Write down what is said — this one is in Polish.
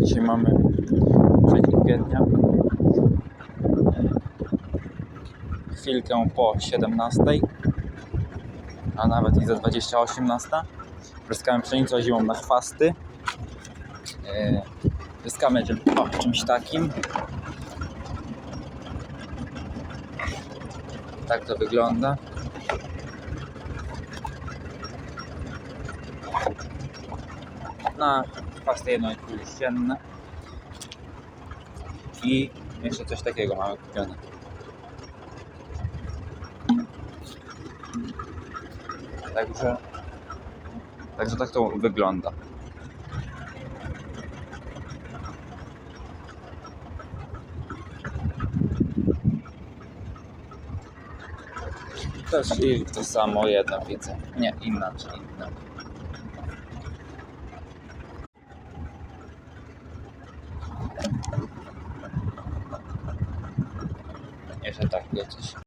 Dzisiaj mamy 3 kwietnia. Chwilkę po 17, a nawet i za 28 Pryskamy pszenicą zimą na chwasty. Pryskamy czym, o, czymś takim. Tak to wygląda. Na chwasty jedno jesienne. I jeszcze coś takiego mamy kupione. Także, także tak to wygląda. Też i to samo jedno widzę. Nie, inaczej. Jeszcze tak, coś.